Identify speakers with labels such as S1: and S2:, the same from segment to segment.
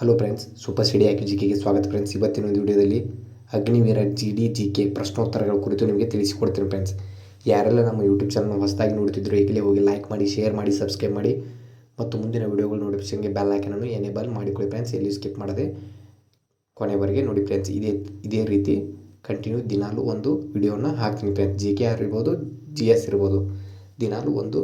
S1: Hello friends, super study ಆಕಿ G ಕೆಗೆ ಸ್ವಾಗತ ಫ್ರೆಂಡ್ಸ್. ಇವತ್ತಿನ ಒಂದು ವಿಡಿಯೋದಲ್ಲಿ Agniveer G D G K ಪ್ರಶ್ನೋತ್ತರಗಳ ಕುರಿತು ನಿಮಗೆ ತಿಳಿಸಿಕೊಡ್ತೀನಿ ಫ್ರೆಂಡ್ಸ್. ಯಾರೆಲ್ಲ ನಮ್ಮ ಯೂಟ್ಯೂಬ್ ಚಾನಲ್ ಹೊಸದಾಗಿ ನೋಡ್ತಿದ್ರು ಈಗಲೇ ಹೋಗಿ ಲೈಕ್ ಮಾಡಿ ಶೇರ್ ಮಾಡಿ ಸಬ್ಸ್ಕ್ರೈಬ್ ಮಾಡಿ. ಮತ್ತು ಮುಂದಿನ ವಿಡಿಯೋಗಳು ನೋಟಿಫಿಕೇಷನ್ಗೆ ಬೆಲ್ ಅನ್ನು ಎನೇಬಲ್ ಮಾಡಿಕೊಳ್ಳಿ ಫ್ರೆಂಡ್ಸ್. ಎಲ್ಲಿ ಸ್ಕಿಪ್ ಮಾಡದೆ ಕೊನೆವರೆಗೆ ನೋಡಿ ಫ್ರೆಂಡ್ಸ್. ಇದೇ ಇದೇ ರೀತಿ ಕಂಟಿನ್ಯೂ ದಿನಾಲು ಒಂದು ವಿಡಿಯೋನ ಹಾಕ್ತೀನಿ ಫ್ರೆಂಡ್ಸ್. ಜಿ ಕೆ ಆರ್ ಇರ್ಬೋದು, ಜಿ ಎಸ್ ಇರ್ಬೋದು. ದಿನಾಲು ಒಂದು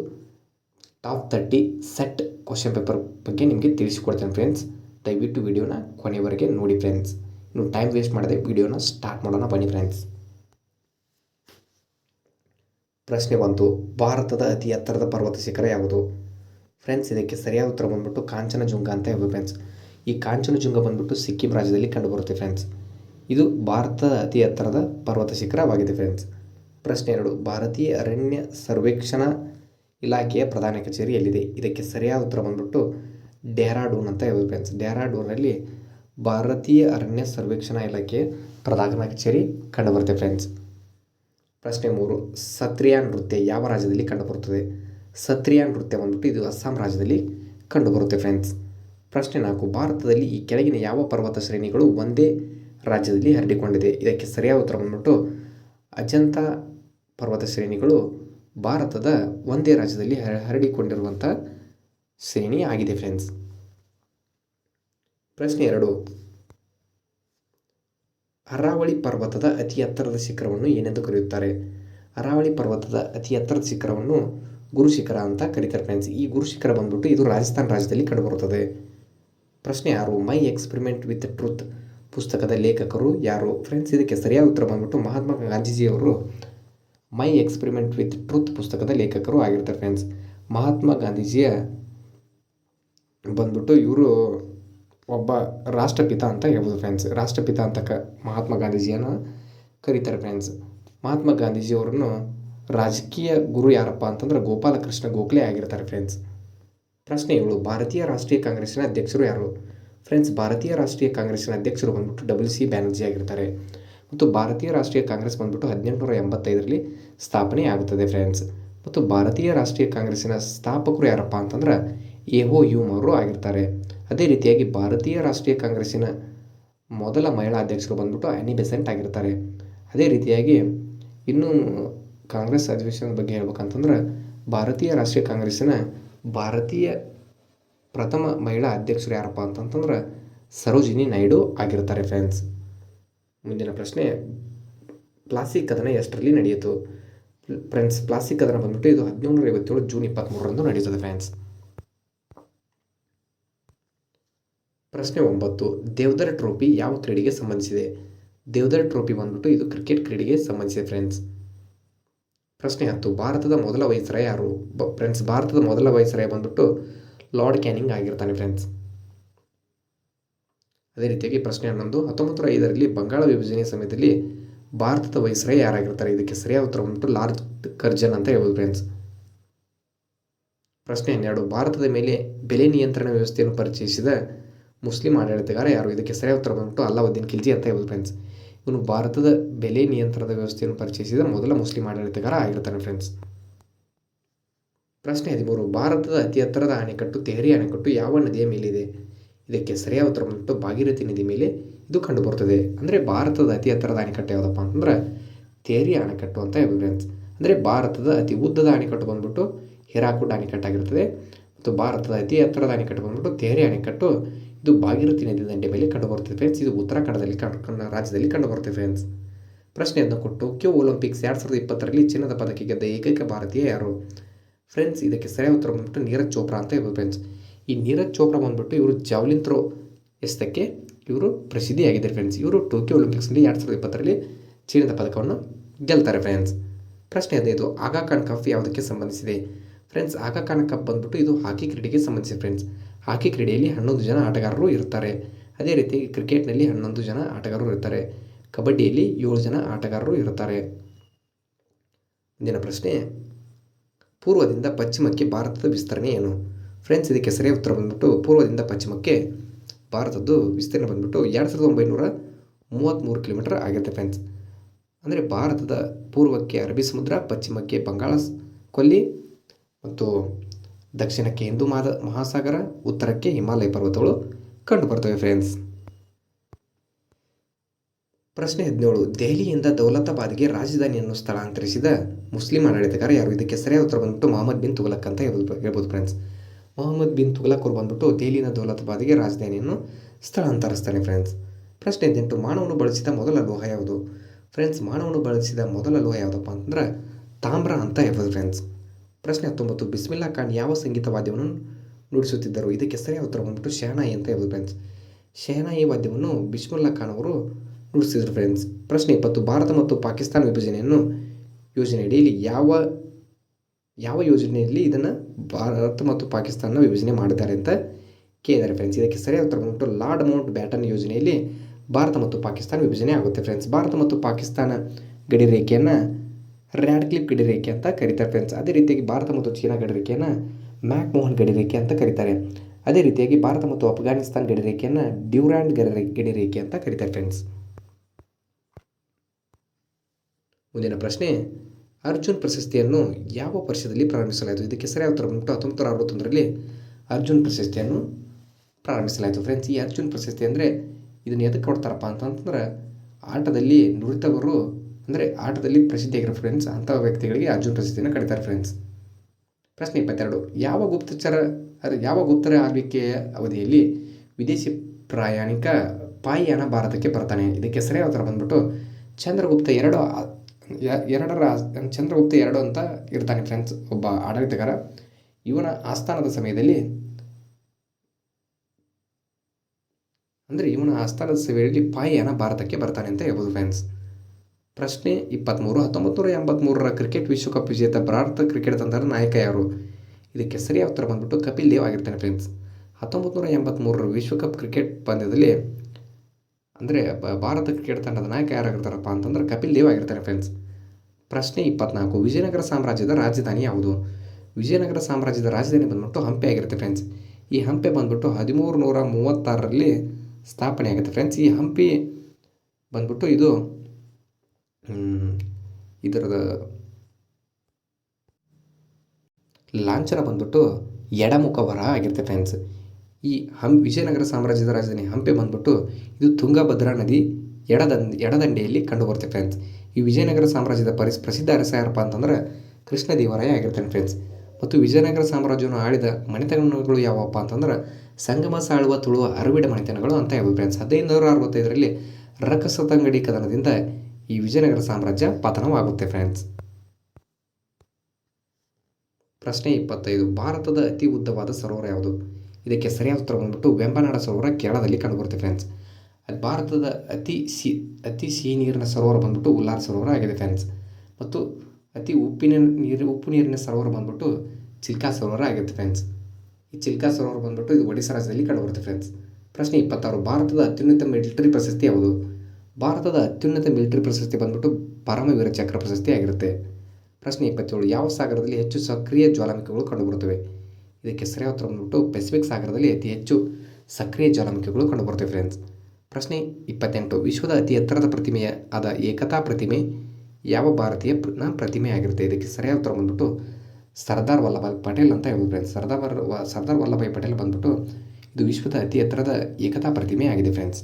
S1: top thirty set question paper ಬಗ್ಗೆ ನಿಮಗೆ ತಿಳಿಸಿಕೊಡ್ತೇನೆ ಫ್ರೆಂಡ್ಸ್. ದಯವಿಟ್ಟು ವಿಡಿಯೋನ ಕೊನೆವರೆಗೆ ನೋಡಿ ಫ್ರೆಂಡ್ಸ್ ಇನ್ನು ಟೈಮ್ ವೇಸ್ಟ್ ಮಾಡದೆ ವಿಡಿಯೋನ ಸ್ಟಾರ್ಟ್ ಮಾಡೋಣ ಬನ್ನಿ ಫ್ರೆಂಡ್ಸ್ ಪ್ರಶ್ನೆ ಬಂತು, ಭಾರತದ ಅತಿ ಎತ್ತರದ ಪರ್ವತ ಶಿಖರ ಯಾವುದು? ಫ್ರೆಂಡ್ಸ್ ಇದಕ್ಕೆ ಸರಿಯಾದ ಉತ್ತರ ಬಂದ್ಬಿಟ್ಟು ಕಾಂಚನಜುಂಗ ಅಂತ ಹೇಳ್ಬೋದು ಫ್ರೆಂಡ್ಸ್ ಈ ಕಾಂಚನಜುಂಗ ಬಂದ್ಬಿಟ್ಟು ಸಿಕ್ಕಿಂ ರಾಜ್ಯದಲ್ಲಿ ಕಂಡುಬರುತ್ತೆ ಫ್ರೆಂಡ್ಸ್ ಇದು ಭಾರತದ ಅತಿ ಎತ್ತರದ ಪರ್ವತ ಶಿಖರವಾಗಿದೆ ಫ್ರೆಂಡ್ಸ್ ಪ್ರಶ್ನೆ ಎರಡು, ಭಾರತೀಯ ಅರಣ್ಯ ಸರ್ವೇಕ್ಷಣಾ ಇಲಾಖೆಯ ಪ್ರಧಾನ ಕಚೇರಿ ಎಲ್ಲಿದೆ? ಇದಕ್ಕೆ ಸರಿಯಾದ ಉತ್ತರ ಬಂದ್ಬಿಟ್ಟು ಡೆಹ್ರಾಡೂನ್ ಅಂತ ಹೇಳಿ ಫ್ರೆಂಡ್ಸ್ ಡೆಹ್ರಾಡೂನಲ್ಲಿ ಭಾರತೀಯ ಅರಣ್ಯ ಸರ್ವೇಕ್ಷಣಾ ಇಲಾಖೆ ಪ್ರಧಾನ ಕಚೇರಿ ಕಂಡುಬರುತ್ತೆ ಫ್ರೆಂಡ್ಸ್ ಪ್ರಶ್ನೆ ಮೂರು ಸತ್ರಿಯಾ ನೃತ್ಯ ಯಾವ ರಾಜ್ಯದಲ್ಲಿ ಕಂಡುಬರುತ್ತದೆ? ಸತ್ರಿಯಾ ನೃತ್ಯ ಬಂದ್ಬಿಟ್ಟು ಇದು ಅಸ್ಸಾಂ ರಾಜ್ಯದಲ್ಲಿ ಕಂಡುಬರುತ್ತೆ ಫ್ರೆಂಡ್ಸ್ ಪ್ರಶ್ನೆ ನಾಲ್ಕು, ಭಾರತದಲ್ಲಿ ಈ ಕೆಳಗಿನ ಯಾವ ಪರ್ವತ ಶ್ರೇಣಿಗಳು ಒಂದೇ ರಾಜ್ಯದಲ್ಲಿ ಹರಡಿಕೊಂಡಿದೆ? ಇದಕ್ಕೆ ಸರಿಯಾದ ಉತ್ತರ ಬಂದ್ಬಿಟ್ಟು ಅಜಂತಾ ಪರ್ವತ ಶ್ರೇಣಿಗಳು ಭಾರತದ ಒಂದೇ ರಾಜ್ಯದಲ್ಲಿ ಹರ, ಹರಡಿಕೊಂಡಿರುವಂಥ ಶ್ರೇಣಿ ಆಗಿದೆ ಫ್ರೆಂಡ್ಸ್ ಪ್ರಶ್ನೆ ಎರಡು. ಅರಾವಳಿ ಪರ್ವತದ ಅತಿ ಎತ್ತರದ ಶಿಖರವನ್ನು ಏನೆಂದು ಕರೆಯುತ್ತಾರೆ? ಅರಾವಳಿ ಪರ್ವತದ ಅತಿ ಎತ್ತರದ ಶಿಖರವನ್ನು ಗುರು ಶಿಖರ ಅಂತ ಕರೀತಾರೆ ಫ್ರೆಂಡ್ಸ್ ಈ ಗುರು ಶಿಖರ ಬಂದ್ಬಿಟ್ಟು ಇದು ರಾಜಸ್ಥಾನ ರಾಜ್ಯದಲ್ಲಿ ಕಂಡುಬರುತ್ತದೆ. ಪ್ರಶ್ನೆ ಯಾರು ಮೈ ಎಕ್ಸ್ಪೆರಿಮೆಂಟ್ ವಿತ್ ಟ್ರೂತ್ ಪುಸ್ತಕದ ಲೇಖಕರು ಯಾರು? ಫ್ರೆಂಡ್ಸ್ ಇದಕ್ಕೆ ಸರಿಯಾದ ಉತ್ತರ ಬಂದ್ಬಿಟ್ಟು ಮಹಾತ್ಮ ಗಾಂಧೀಜಿಯವರು ಮೈ ಎಕ್ಸ್ಪೆರಿಮೆಂಟ್ ವಿತ್ ಟ್ರೂತ್ ಪುಸ್ತಕದ ಲೇಖಕರು ಆಗಿರ್ತಾರೆ ಫ್ರೆಂಡ್ಸ್ ಮಹಾತ್ಮ ಗಾಂಧೀಜಿಯ ಬಂದ್ಬಿಟ್ಟು ಇವರು ಒಬ್ಬ ರಾಷ್ಟ್ರಪಿತ ಅಂತ ಹೇಳ್ಬೋದು ಫ್ರೆಂಡ್ಸ್ ರಾಷ್ಟ್ರಪಿತ ಅಂತ ಕ ಮಹಾತ್ಮ ಗಾಂಧೀಜಿಯನ್ನು ಕರೀತಾರೆ ಫ್ರೆಂಡ್ಸ್ ಮಹಾತ್ಮ ಗಾಂಧೀಜಿ ಅವ್ರನ್ನು ರಾಜಕೀಯ ಗುರು ಯಾರಪ್ಪ ಅಂತಂದ್ರೆ ಗೋಪಾಲಕೃಷ್ಣ ಗೋಖಲೆ ಆಗಿರ್ತಾರೆ ಫ್ರೆಂಡ್ಸ್ ಪ್ರಶ್ನೆ ಏಳು, ಭಾರತೀಯ ರಾಷ್ಟ್ರೀಯ ಕಾಂಗ್ರೆಸ್ಸಿನ ಅಧ್ಯಕ್ಷರು ಯಾರು? ಫ್ರೆಂಡ್ಸ್ ಭಾರತೀಯ ರಾಷ್ಟ್ರೀಯ ಕಾಂಗ್ರೆಸ್ಸಿನ ಅಧ್ಯಕ್ಷರು ಬಂದ್ಬಿಟ್ಟು ಡಬ್ಲ್ಯೂ ಸಿ ಬ್ಯಾನರ್ಜಿ ಆಗಿರ್ತಾರೆ. ಮತ್ತು ಭಾರತೀಯ ರಾಷ್ಟ್ರೀಯ ಕಾಂಗ್ರೆಸ್ ಬಂದ್ಬಿಟ್ಟು ಹದಿನೆಂಟುನೂರ ಎಂಬತ್ತೈದರಲ್ಲಿ ಸ್ಥಾಪನೆ ಆಗುತ್ತದೆ ಫ್ರೆಂಡ್ಸ್ ಮತ್ತು ಭಾರತೀಯ ರಾಷ್ಟ್ರೀಯ ಕಾಂಗ್ರೆಸ್ಸಿನ ಸ್ಥಾಪಕರು ಯಾರಪ್ಪ ಅಂತಂದ್ರೆ ಎಹೋ ಯುಮ್ ಅವರು ಆಗಿರ್ತಾರೆ. ಅದೇ ರೀತಿಯಾಗಿ ಭಾರತೀಯ ರಾಷ್ಟ್ರೀಯ ಕಾಂಗ್ರೆಸ್ಸಿನ ಮೊದಲ ಮಹಿಳಾ ಅಧ್ಯಕ್ಷರು ಬಂದ್ಬಿಟ್ಟು ಆ್ಯನಿ ಬೆಸೆಂಟ್ ಆಗಿರ್ತಾರೆ. ಅದೇ ರೀತಿಯಾಗಿ ಇನ್ನೂ ಕಾಂಗ್ರೆಸ್ ಅಧಿವೇಶನದ ಬಗ್ಗೆ ಹೇಳ್ಬೇಕಂತಂದ್ರೆ ಭಾರತೀಯ ರಾಷ್ಟ್ರೀಯ ಕಾಂಗ್ರೆಸ್ಸಿನ ಭಾರತೀಯ ಪ್ರಥಮ ಮಹಿಳಾ ಅಧ್ಯಕ್ಷರು ಯಾರಪ್ಪ ಅಂತಂತಂದ್ರೆ ಸರೋಜಿನಿ ನಾಯ್ಡು ಆಗಿರ್ತಾರೆ ಫ್ರೆಂಡ್ಸ್. ಮುಂದಿನ ಪ್ರಶ್ನೆ ಪ್ಲಾಸ್ಟಿಕ್ ಕದನ ಎಷ್ಟರಲ್ಲಿ ನಡೆಯಿತು? ಫ್ರೆಂಡ್ಸ್ ಪ್ಲಾಸ್ಟಿಕ್ ಕದನ ಬಂದ್ಬಿಟ್ಟು ಇದು ಹದಿನೇಳು ಐವತ್ತೇಳು, ಜೂನ್ ಇಪ್ಪತ್ತ್ಮೂರರಂದು ನಡೆಯುತ್ತದೆ ಫ್ರೆಂಡ್ಸ್. ಪ್ರಶ್ನೆ ಒಂಬತ್ತು ದೇವದರ್ ಟ್ರೋಫಿ ಯಾವ ಕ್ರೀಡೆಗೆ ಸಂಬಂಧಿಸಿದೆ? ದೇವದರ್ ಟ್ರೋಫಿ ಬಂದ್ಬಿಟ್ಟು ಇದು ಕ್ರಿಕೆಟ್ ಕ್ರೀಡೆಗೆ ಸಂಬಂಧಿಸಿದೆ ಫ್ರೆಂಡ್ಸ್ ಪ್ರಶ್ನೆ ಹತ್ತು, ಭಾರತದ ಮೊದಲ ವೈಸ್ರಾಯ ಯಾರು? ಫ್ರೆಂಡ್ಸ್ ಭಾರತದ ಮೊದಲ ವೈಸ್ರಾಯ ಬಂದ್ಬಿಟ್ಟು ಲಾರ್ಡ್ ಕ್ಯಾನಿಂಗ್ ಆಗಿರ್ತಾನೆ ಫ್ರೆಂಡ್ಸ್ ಅದೇ ರೀತಿಯಾಗಿ ಪ್ರಶ್ನೆ ಹನ್ನೊಂದು, ಹತ್ತೊಂಬತ್ತು ಐದರಲ್ಲಿ ಬಂಗಾಳ ವಿಭಜನೆ ಸಮಯದಲ್ಲಿ ಭಾರತದ ವೈಸ್ರಾಯ ಯಾರಾಗಿರ್ತಾರೆ? ಇದಕ್ಕೆ ಸರಿಯಾದ ಉತ್ತರ ಬಂದ್ಬಿಟ್ಟು ಲಾರ್ಡ್ ಕರ್ಜನ್ ಅಂತ ಹೇಳ್ಬೋದು ಫ್ರೆಂಡ್ಸ್ ಪ್ರಶ್ನೆ ಹನ್ನೆರಡು, ಭಾರತದ ಮೇಲೆ ಬೆಲೆ ನಿಯಂತ್ರಣ ವ್ಯವಸ್ಥೆಯನ್ನು ಪರಿಚಯಿಸಿದ ಮುಸ್ಲಿಂ ಆಡಳಿತಗಾರ ಯಾರು? ಇದಕ್ಕೆ ಸರಿಯಾದ ಉತ್ತರ ಬಂದ್ಬಿಟ್ಟು ಅಲ್ಲಾವುದ್ದೀನ್ ಖಿಲ್ಜಿ ಅಂತ ಹೇಳ್ಬೋದು ಫ್ರೆಂಡ್ಸ್ ಇವನು ಭಾರತದ ಬೆಲೆ ನಿಯಂತ್ರಣದ ವ್ಯವಸ್ಥೆಯನ್ನು ಪರಿಚಯಿಸಿದ ಮೊದಲ ಮುಸ್ಲಿಂ ಆಡಳಿತಗಾರ ಆಗಿರ್ತಾನೆ ಫ್ರೆಂಡ್ಸ್ ಪ್ರಶ್ನೆ ಹದಿಮೂರು, ಭಾರತದ ಅತಿ ಎತ್ತರದ ಅಣೆಕಟ್ಟು ತೆಹರಿ ಅಣೆಕಟ್ಟು ಯಾವ ನದಿಯ ಮೇಲಿದೆ? ಇದಕ್ಕೆ ಸರಿಯಾದ ಉತ್ತರ ಬಂದ್ಬಿಟ್ಟು ಭಾಗೀರಥಿ ನದಿ ಮೇಲೆ ಇದು ಕಂಡುಬರುತ್ತದೆ ಅಂದರೆ ಭಾರತದ ಅತಿ ಎತ್ತರದ ಅಣೆಕಟ್ಟು ಯಾವುದಪ್ಪ ಅಂತಂದ್ರೆ ತೆಹರಿ ಅಣೆಕಟ್ಟು ಅಂತ ಹೇಳ್ಬೋದು ಫ್ರೆಂಡ್ಸ್ ಅಂದರೆ ಭಾರತದ ಅತಿ ಉದ್ದದ ಅಣೆಕಟ್ಟು ಬಂದ್ಬಿಟ್ಟು ಹಿರಾಕುಡ್ ಅಣೆಕಟ್ಟಾಗಿರ್ತದೆ ಮತ್ತು ಭಾರತದ ಅತಿ ಎತ್ತರದ ಅಣೆಕಟ್ಟು ಬಂದ್ಬಿಟ್ಟು ತೆಹರಿ ಅಣೆಕಟ್ಟು ಇದು ಭಾಗೀರಥಿ ನದಿ ದಂಡೆ ಮೇಲೆ ಕಂಡುಬರುತ್ತದೆ ಫ್ರೆಂಡ್ಸ್ ಇದು ಉತ್ತರಾಖಂಡದಲ್ಲಿ ಕಂಡು ರಾಜ್ಯದಲ್ಲಿ ಕಂಡುಬರುತ್ತೆ ಫ್ರೆಂಡ್ಸ್ ಪ್ರಶ್ನೆಯನ್ನು ಕೊಟ್ಟು ಟೋಕಿಯೋ ಒಲಿಂಪಿಕ್ಸ್ ಎರಡು ಸಾವಿರದ ಇಪ್ಪತ್ತರಲ್ಲಿ ಚಿನ್ನದ ಪದಕ ಗೆದ್ದ ಏಕೈಕ ಭಾರತೀಯ ಯಾರು? ಫ್ರೆಂಡ್ಸ್ ಇದಕ್ಕೆ ಸರಿಯ ಉತ್ತರ ಬಂದ್ಬಿಟ್ಟು ನೀರಜ್ ಚೋಪ್ರಾ ಅಂತ ಇವರು ಫ್ರೆಂಡ್ಸ್ ಈ ನೀರಜ್ ಚೋಪ್ರಾ ಬಂದ್ಬಿಟ್ಟು ಇವರು ಜಾವ್ಲಿನ್ ಥ್ರೋ ಎಸ್ತಕ್ಕೆ ಇವರು ಪ್ರಸಿದ್ಧಿಯಾಗಿದ್ದಾರೆ ಫ್ರೆಂಡ್ಸ್ ಇವರು ಟೋಕಿಯೋ ಒಲಿಂಪಿಕ್ಸ್ನಲ್ಲಿ ಎರಡು ಸಾವಿರದ ಇಪ್ಪತ್ತರಲ್ಲಿ ಚಿನ್ನದ ಪದಕವನ್ನು ಗೆಲ್ತಾರೆ ಫ್ರೆಂಡ್ಸ್ ಪ್ರಶ್ನೆ ಹದಿನೈದು ಇದು ಖಾನ್ ಕಪ್ ಯಾವುದಕ್ಕೆ ಸಂಬಂಧಿಸಿದೆ? ಫ್ರೆಂಡ್ಸ್ ಆಗಾ ಖಾನ್ ಕಪ್ ಬಂದ್ಬಿಟ್ಟು ಇದು ಹಾಕಿ ಕ್ರೀಡೆಗೆ ಸಂಬಂಧಿಸಿದೆ ಫ್ರೆಂಡ್ಸ್ ಹಾಕಿ ಕ್ರೀಡೆಯಲ್ಲಿ ಹನ್ನೊಂದು ಜನ ಆಟಗಾರರು ಇರ್ತಾರೆ ಅದೇ ರೀತಿ ಕ್ರಿಕೆಟ್ನಲ್ಲಿ ಹನ್ನೊಂದು ಜನ ಆಟಗಾರರು ಇರ್ತಾರೆ ಕಬಡ್ಡಿಯಲ್ಲಿ ಏಳು ಜನ ಆಟಗಾರರು ಇರುತ್ತಾರೆ. ಮುಂದಿನ ಪ್ರಶ್ನೆ, ಪೂರ್ವದಿಂದ ಪಶ್ಚಿಮಕ್ಕೆ ಭಾರತದ ವಿಸ್ತರಣೆ ಏನು? ಫ್ರೆಂಡ್ಸ್, ಇದಕ್ಕೆ ಸರಿಯ ಉತ್ತರ ಬಂದ್ಬಿಟ್ಟು ಪೂರ್ವದಿಂದ ಪಶ್ಚಿಮಕ್ಕೆ ಭಾರತದ್ದು ವಿಸ್ತೀರ್ಣ ಬಂದ್ಬಿಟ್ಟು ಎರಡು ಸಾವಿರದ ಒಂಬೈನೂರ ಮೂವತ್ತ್ಮೂರು ಕಿಲೋಮೀಟರ್ ಆಗಿರುತ್ತೆ ಫ್ರೆಂಡ್ಸ್. ಅಂದರೆ ಭಾರತದ ಪೂರ್ವಕ್ಕೆ ಅರಬ್ಬಿ ಸಮುದ್ರ, ಪಶ್ಚಿಮಕ್ಕೆ ಬಂಗಾಳ ಕೊಲ್ಲಿ ಮತ್ತು ದಕ್ಷಿಣಕ್ಕೆ ಹಿಂದೂ ಮಾದ, ಮಹಾಸಾಗರ, ಉತ್ತರಕ್ಕೆ ಹಿಮಾಲಯ ಪರ್ವತಗಳು ಕಂಡುಬರ್ತವೆ ಫ್ರೆಂಡ್ಸ್ ಪ್ರಶ್ನೆ ಹದಿನೇಳು, ದೆಹಲಿಯಿಂದ ದೌಲತಾಬಾದ್ಗೆ ರಾಜಧಾನಿಯನ್ನು ಸ್ಥಳಾಂತರಿಸಿದ ಮುಸ್ಲಿಂ ಆಡಳಿತಗಾರ ಯಾರು? ಇದಕ್ಕೆ ಸರಿಯಾದ ಉತ್ತರ ಬಂದ್ಬಿಟ್ಟು ಮೊಹಮ್ಮದ್ ಬಿನ್ ತುಗಲಕ್ ಅಂತ ಹೇಳ್ಬೋದು ಹೇಳ್ಬೋದು ಫ್ರೆಂಡ್ಸ್ ಮೊಹಮ್ಮದ್ ಬಿನ್ ತುಗಲಕ್ ಅವರು ಬಂದ್ಬಿಟ್ಟು ದೆಹಲಿಯಿಂದ ದೌಲತಾಬಾದ್ಗೆ ರಾಜಧಾನಿಯನ್ನು ಸ್ಥಳಾಂತರಿಸ್ತಾನೆ ಫ್ರೆಂಡ್ಸ್ ಪ್ರಶ್ನೆ ಹದಿನೆಂಟು, ಮಾನವನು ಬಳಸಿದ ಮೊದಲ ಲೋಹ ಯಾವುದು? ಫ್ರೆಂಡ್ಸ್ ಮಾನವನು ಬಳಸಿದ ಮೊದಲ ಲೋಹ ಯಾವುದಪ್ಪ ಅಂತಂದ್ರೆ ತಾಮ್ರ ಅಂತ ಹೇಳ್ಬೋದು ಫ್ರೆಂಡ್ಸ್ ಪ್ರಶ್ನೆ ಹತ್ತೊಂಬತ್ತು, ಬಿಸ್ಮಿಲ್ಲಾ ಖಾನ್ ಯಾವ ಸಂಗೀತ ವಾದ್ಯವನ್ನು ನುಡಿಸುತ್ತಿದ್ದರು? ಇದಕ್ಕೆ ಸರಿಯಾದ ಉತ್ತರ ಬಂದ್ಬಿಟ್ಟು ಶಹನಾಯಿ ಅಂತ ಹೇಳ್ಬೋದು ಫ್ರೆಂಡ್ಸ್ ಶಹನಾಯಿ ವಾದ್ಯವನ್ನು ಬಿಸ್ಮಿಲ್ಲಾ ಖಾನ್ ಅವರು ನುಡಿಸಿದರು ಫ್ರೆಂಡ್ಸ್ ಪ್ರಶ್ನೆ ಇಪ್ಪತ್ತು, ಭಾರತ ಮತ್ತು ಪಾಕಿಸ್ತಾನ ವಿಭಜನೆಯನ್ನು ಯೋಜನೆಯಡಿಯಲ್ಲಿ ಯಾವ ಯಾವ ಯೋಜನೆಯಲ್ಲಿ ಇದನ್ನು ಭಾರತ ಮತ್ತು ಪಾಕಿಸ್ತಾನ ವಿಭಜನೆ ಮಾಡಿದ್ದಾರೆ ಅಂತ ಕೇಳಿದ್ದಾರೆ ಫ್ರೆಂಡ್ಸ್ ಇದಕ್ಕೆ ಸರಿಯಾದ ಉತ್ತರ ಬಂದ್ಬಿಟ್ಟು, ಲಾರ್ಡ್ ಮೌಂಟ್ ಬ್ಯಾಟನ್ ಯೋಜನೆಯಲ್ಲಿ ಭಾರತ ಮತ್ತು ಪಾಕಿಸ್ತಾನ ವಿಭಜನೆ ಆಗುತ್ತೆ ಫ್ರೆಂಡ್ಸ್ ಭಾರತ ಮತ್ತು ಪಾಕಿಸ್ತಾನ ಗಡಿ ರೇಖೆಯನ್ನು ರ್ಯಾಡ್ ಕ್ಲಿಪ್ ಗಡಿ ರೇಖೆ ಅಂತ ಕರೀತಾರೆ ಫ್ರೆಂಡ್ಸ್ ಅದೇ ರೀತಿಯಾಗಿ ಭಾರತ ಮತ್ತು ಚೀನಾ ಗಡಿ ರೇಖೆಯನ್ನು ಮ್ಯಾಕ್ ಮೋಹನ್ ಗಡಿ ರೇಖೆ ಅಂತ ಕರೀತಾರೆ. ಅದೇ ರೀತಿಯಾಗಿ ಭಾರತ ಮತ್ತು ಅಫ್ಘಾನಿಸ್ತಾನ್ ಗಡಿ ರೇಖೆಯನ್ನು ಡ್ಯೂರಾಂಡ್ ಗಡಿ ರೇ- ಗಡಿ ರೇಖೆ ಅಂತ ಕರೀತಾರೆ ಫ್ರೆಂಡ್ಸ್ ಮುಂದಿನ ಪ್ರಶ್ನೆ, ಅರ್ಜುನ್ ಪ್ರಶಸ್ತಿಯನ್ನು ಯಾವ ವರ್ಷದಲ್ಲಿ ಪ್ರಾರಂಭಿಸಲಾಯಿತು? ಇದಕ್ಕೆ ಸರಿಯಾದ ಉತ್ತರ ಬಂದ್ಬಿಟ್ಟು ಹತ್ತೊಂಬತ್ತು ನೂರ ಅರವತ್ತೊಂದರಲ್ಲಿ ಅರ್ಜುನ್ ಪ್ರಶಸ್ತಿಯನ್ನು ಪ್ರಾರಂಭಿಸಲಾಯಿತು ಫ್ರೆಂಡ್ಸ್ ಈ ಅರ್ಜುನ್ ಪ್ರಶಸ್ತಿ ಅಂದರೆ ಇದನ್ನು ಎದಕ್ಕೆ ಕೊಡ್ತಾರಪ್ಪ ಅಂತಂತಂದ್ರೆ ಆಟದಲ್ಲಿ ನುರಿತವರು ಅಂದರೆ ಆಟದಲ್ಲಿ ಪ್ರಸಿದ್ಧಿಯಾಗಿರೋ ಫ್ರೆಂಡ್ಸ್ ಅಂಥ ವ್ಯಕ್ತಿಗಳಿಗೆ ಅರ್ಜುನ್ ಪ್ರಶಸ್ತಿಯನ್ನು ಕರೀತಾರೆ ಫ್ರೆಂಡ್ಸ್ ಪ್ರಶ್ನೆ ಇಪ್ಪತ್ತೆರಡು, ಯಾವ ಗುಪ್ತಚರ, ಅದು ಯಾವ ಗುಪ್ತರ ಆಳ್ವಿಕೆಯ ಅವಧಿಯಲ್ಲಿ ವಿದೇಶಿ ಪ್ರಯಾಣಿಕ ಪಾಯಿಯಾನ ಭಾರತಕ್ಕೆ ಬರ್ತಾನೆ ಇದಕ್ಕೆ ಸರಿಯಾದ ಥರ ಬಂದ್ಬಿಟ್ಟು ಚಂದ್ರಗುಪ್ತ ಎರಡು ಎರಡರ, ಚಂದ್ರಗುಪ್ತ ಎರಡು ಅಂತ ಇರ್ತಾನೆ ಫ್ರೆಂಡ್ಸ್ ಒಬ್ಬ ಆಡಳಿತಗಾರ. ಇವನ ಆಸ್ಥಾನದ ಸಮಯದಲ್ಲಿ, ಅಂದರೆ ಇವನ ಆಸ್ಥಾನದ ಸಮಯದಲ್ಲಿ ಪಾಯಿಯಾನ ಭಾರತಕ್ಕೆ ಬರ್ತಾನೆ ಅಂತ ಹೇಳ್ಬೋದು ಫ್ರೆಂಡ್ಸ್ ಪ್ರಶ್ನೆ ಇಪ್ಪತ್ತ್ಮೂರು ಹತ್ತೊಂಬತ್ತು ನೂರ ಎಂಬತ್ತ್ಮೂರರ ಕ್ರಿಕೆಟ್ ವಿಶ್ವಕಪ್ ವಿಜೇತ ಭಾರತ ಕ್ರಿಕೆಟ್ ತಂಡದ ನಾಯಕ ಯಾರು? ಇದಕ್ಕೆ ಸರಿಯಾದ ಉತ್ತರ ಬಂದ್ಬಿಟ್ಟು ಕಪಿಲ್ ದೇವ್ ಆಗಿರ್ತಾನೆ ಫ್ರೆಂಡ್ಸ್ ಹತ್ತೊಂಬತ್ತು ನೂರ ಎಂಬತ್ತ್ಮೂರರ ವಿಶ್ವಕಪ್ ಕ್ರಿಕೆಟ್ ಪಂದ್ಯದಲ್ಲಿ ಅಂದರೆ ಭಾರತ ಕ್ರಿಕೆಟ್ ತಂಡದ ನಾಯಕ ಯಾರಾಗಿರ್ತಾರಪ್ಪ ಅಂತಂದ್ರೆ ಕಪಿಲ್ ದೇವ್ ಆಗಿರ್ತಾರೆ ಫ್ರೆಂಡ್ಸ್ ಪ್ರಶ್ನೆ ಇಪ್ಪತ್ನಾಲ್ಕು, ವಿಜಯನಗರ ಸಾಮ್ರಾಜ್ಯದ ರಾಜಧಾನಿ ಯಾವುದು? ವಿಜಯನಗರ ಸಾಮ್ರಾಜ್ಯದ ರಾಜಧಾನಿ ಬಂದ್ಬಿಟ್ಟು ಹಂಪೆ ಆಗಿರುತ್ತೆ ಫ್ರೆಂಡ್ಸ್ ಈ ಹಂಪೆ ಬಂದ್ಬಿಟ್ಟು ಹದಿಮೂರು ನೂರ ಮೂವತ್ತಾರರಲ್ಲಿ ಸ್ಥಾಪನೆ ಆಗುತ್ತೆ ಫ್ರೆಂಡ್ಸ್ ಈ ಹಂಪಿ ಬಂದ್ಬಿಟ್ಟು ಇದು ಇದರದ ಲಾಂಛನ ಬಂದ್ಬಿಟ್ಟು ಎಡಮುಖವರ ಆಗಿರುತ್ತೆ ಫ್ರೆಂಡ್ಸ್ ಈ ಹಂ, ವಿಜಯನಗರ ಸಾಮ್ರಾಜ್ಯದ ರಾಜಧಾನಿ ಹಂಪೆ ಬಂದ್ಬಿಟ್ಟು ಇದು ತುಂಗಭದ್ರಾ ನದಿ ಎಡದಂಡ್ ಎಡದಂಡೆಯಲ್ಲಿ ಕಂಡುಬರುತ್ತೆ ಫ್ರೆಂಡ್ಸ್ ಈ ವಿಜಯನಗರ ಸಾಮ್ರಾಜ್ಯದ ಪರಿಸ್, ಪ್ರಸಿದ್ಧ ಅರಸ ಯಾರಪ್ಪ ಅಂತಂದ್ರೆ ಕೃಷ್ಣದೇವರಾಯ ಆಗಿರ್ತಾನೆ ಫ್ರೆಂಡ್ಸ್ ಮತ್ತು ವಿಜಯನಗರ ಸಾಮ್ರಾಜ್ಯವನ್ನು ಆಳಿದ ಮನೆತನಗಳು ಯಾವಪ್ಪ ಅಂತಂದ್ರೆ ಸಂಗಮ ಸಾಳುವ ತುಳುವ ಅರವಿಡ ಮನೆತನಗಳು ಅಂತ ಹೇಳ್ಬೋದು ಫ್ರೆಂಡ್ಸ್ ಹದಿನೈದು ನೂರ ಅರವತ್ತೈದರಲ್ಲಿ ರಕಸತಂಗಡಿ ಕದನದಿಂದ ಈ ವಿಜಯನಗರ ಸಾಮ್ರಾಜ್ಯ ಪತನವಾಗುತ್ತೆ ಫ್ರೆಂಡ್ಸ್ ಪ್ರಶ್ನೆ ಇಪ್ಪತ್ತೈದು. ಭಾರತದ ಅತಿ ಉದ್ದವಾದ ಸರೋವರ ಯಾವುದು? ಇದಕ್ಕೆ ಸರಿಯಾದ ಉತ್ತರ ಬಂದ್ಬಿಟ್ಟು ವೆಂಬನಾಡ ಸರೋವರ ಕೇರಳದಲ್ಲಿ ಕಂಡುಬರುತ್ತೆ ಫ್ರೆಂಡ್ಸ್ ಅದು ಭಾರತದ ಅತಿ ಸಿ, ಅತಿ ಸಿಹಿ ನೀರಿನ ಸರೋವರ ಬಂದ್ಬಿಟ್ಟು ಉಲ್ಲಾರ ಸರೋವರ ಆಗಿದೆ ಫ್ರೆಂಡ್ಸ್ ಮತ್ತು ಅತಿ ಉಪ್ಪಿನ ನೀರು, ಉಪ್ಪು ನೀರಿನ ಸರೋವರ ಬಂದ್ಬಿಟ್ಟು ಚಿಲ್ಕಾ ಸರೋವರ ಆಗುತ್ತೆ ಫ್ರೆಂಡ್ಸ್ ಈ ಚಿಲ್ಕಾ ಸರೋವರ ಬಂದ್ಬಿಟ್ಟು ಇದು ಒಡಿಶಾ ರಾಜ್ಯದಲ್ಲಿ ಕಂಡುಬರುತ್ತೆ ಫ್ರೆಂಡ್ಸ್ ಪ್ರಶ್ನೆ ಇಪ್ಪತ್ತಾರು. ಭಾರತದ ಅತ್ಯುನ್ನತ ಮಿಲಿಟರಿ ಪ್ರಶಸ್ತಿ ಯಾವುದು? ಭಾರತದ ಅತ್ಯುನ್ನತ ಮಿಲಿಟರಿ ಪ್ರಶಸ್ತಿ ಬಂದ್ಬಿಟ್ಟು ಪರಮವೀರ ಚಕ್ರ ಪ್ರಶಸ್ತಿ ಆಗಿರುತ್ತೆ. ಪ್ರಶ್ನೆ ಇಪ್ಪತ್ತೇಳು, ಯಾವ ಸಾಗರದಲ್ಲಿ ಹೆಚ್ಚು ಸಕ್ರಿಯ ಜ್ವಾಲಾಮುಖಿಗಳು ಕಂಡುಬರುತ್ತವೆ? ಇದಕ್ಕೆ ಸರಿಯಾದ ಉತ್ತರ ಬಂದ್ಬಿಟ್ಟು ಪೆಸಿಫಿಕ್ ಸಾಗರದಲ್ಲಿ ಅತಿ ಹೆಚ್ಚು ಸಕ್ರಿಯ ಜ್ವಾಲಾಮುಖಿಗಳು ಕಂಡುಬರುತ್ತವೆ ಫ್ರೆಂಡ್ಸ್ ಪ್ರಶ್ನೆ ಇಪ್ಪತ್ತೆಂಟು, ವಿಶ್ವದ ಅತಿ ಎತ್ತರದ ಪ್ರತಿಮೆಯ ಆದ ಏಕತಾ ಪ್ರತಿಮೆ ಯಾವ ಭಾರತೀಯ ಪ್ರ- ಪ್ರತಿಮೆ ಆಗಿರುತ್ತೆ? ಇದಕ್ಕೆ ಸರಿಯಾದ ಉತ್ತರ ಬಂದ್ಬಿಟ್ಟು ಸರ್ದಾರ್ ವಲ್ಲಭಾಯ್ ಪಟೇಲ್ ಅಂತ ಹೇಳ್ಬೋದು ಫ್ರೆಂಡ್ಸ್ ಸರ್ದಾರ್ ಸರ್ದಾರ್ ವಲ್ಲಭಾಯ್ ಪಟೇಲ್ ಬಂದ್ಬಿಟ್ಟು ಇದು ವಿಶ್ವದ ಅತಿ ಎತ್ತರದ ಏಕತಾ ಪ್ರತಿಮೆ ಆಗಿದೆ ಫ್ರೆಂಡ್ಸ್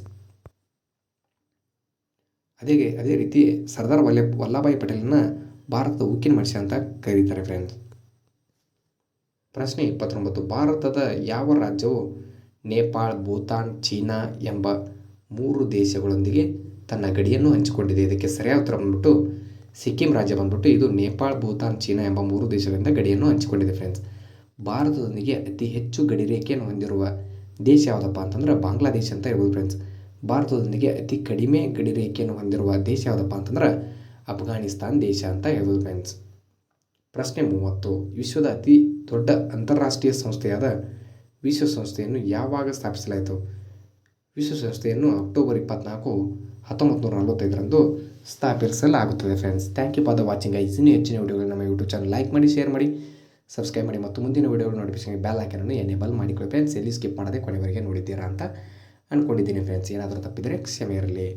S1: ಅದೇ ಅದೇ ರೀತಿ ಸರ್ದಾರ್ ವಲ್ಲಭ ವಲ್ಲಭಾಯಿ ಪಟೇಲನ್ನು ಭಾರತದ ಉಕ್ಕಿನ ಮನುಷ್ಯ ಅಂತ ಕರೀತಾರೆ ಫ್ರೆಂಡ್ಸ್ ಪ್ರಶ್ನೆ ಇಪ್ಪತ್ತೊಂಬತ್ತು, ಭಾರತದ ಯಾವ ರಾಜ್ಯವು ನೇಪಾಳ, ಭೂತಾನ್, ಚೀನಾ ಎಂಬ ಮೂರು ದೇಶಗಳೊಂದಿಗೆ ತನ್ನ ಗಡಿಯನ್ನು ಹಂಚಿಕೊಂಡಿದೆ? ಇದಕ್ಕೆ ಸರಿಯಾದ ಉತ್ತರ ಬಂದ್ಬಿಟ್ಟು ಸಿಕ್ಕಿಂ ರಾಜ್ಯ ಬಂದ್ಬಿಟ್ಟು ಇದು ನೇಪಾಳ್, ಭೂತಾನ್, ಚೀನಾ ಎಂಬ ಮೂರು ದೇಶಗಳಿಂದ ಗಡಿಯನ್ನು ಹಂಚಿಕೊಂಡಿದೆ ಫ್ರೆಂಡ್ಸ್ ಭಾರತದೊಂದಿಗೆ ಅತಿ ಹೆಚ್ಚು ಗಡಿ ರೇಖೆಯನ್ನು ಹೊಂದಿರುವ ದೇಶ ಯಾವುದಪ್ಪ ಅಂತಂದ್ರೆ ಬಾಂಗ್ಲಾದೇಶ ಅಂತ ಇರ್ಬೋದು ಫ್ರೆಂಡ್ಸ್ ಭಾರತದೊಂದಿಗೆ ಅತಿ ಕಡಿಮೆ ಗಡಿ ರೇಖೆಯನ್ನು ಹೊಂದಿರುವ ದೇಶ ಯಾವುದಪ್ಪ ಅಂತಂದ್ರೆ ಅಫ್ಘಾನಿಸ್ತಾನ್ ದೇಶ ಅಂತ ಹೇಳ್ಬೋದು ಫ್ರೆಂಡ್ಸ್ ಪ್ರಶ್ನೆ ಮೂವತ್ತು, ವಿಶ್ವದ ಅತಿ ದೊಡ್ಡ ಅಂತಾರಾಷ್ಟ್ರೀಯ ಸಂಸ್ಥೆಯಾದ ವಿಶ್ವಸಂಸ್ಥೆಯನ್ನು ಯಾವಾಗ ಸ್ಥಾಪಿಸಲಾಯಿತು? ವಿಶ್ವಸಂಸ್ಥೆಯನ್ನು ಅಕ್ಟೋಬರ್ ಇಪ್ಪತ್ನಾಲ್ಕು, ಹತ್ತೊಂಬತ್ತು ನೂರ ನಲವತ್ತೈದರಂದು ಸ್ಥಾಪಿಸಲಾಗುತ್ತದೆ friends thank you for the watching eyes ಇನ್ನೂ ಹೆಚ್ಚಿನ ವಿಡಿಯೋಗಳು ನಮ್ಮ ಯೂಟ್ಯೂಬ್ ಚಾನಲ್ ಲೈಕ್ ಮಾಡಿ ಶೇರ್ ಮಾಡಿ ಸಬ್ಸ್ಕ್ರೈಬ್ ಮಾಡಿ ಮತ್ತು ಮುಂದಿನ ವೀಡಿಯೋಗಳು ನೋಟಿಫಿಕೇಶನ್ ಬೆಲ್ ಐಕನನ್ನು ಎನೇಬಲ್ ಮಾಡಿಕೊಳ್ಳಿ ಫ್ರೆಂಡ್ಸ್ ಎಲ್ಲಿ ಸ್ಕಿಪ್ ಮಾಡದೆ ಕೊನೆವರೆಗೆ ನೋಡಿದ್ದೀರಾ ಅಂತ ಅಂದ್ಕೊಂಡಿದ್ದೀನಿ ಫ್ರೆಂಡ್ಸ್ ಏನಾದರೂ ತಪ್ಪಿದರೆ ಕ್ಷಮೆ ಇರಲಿ.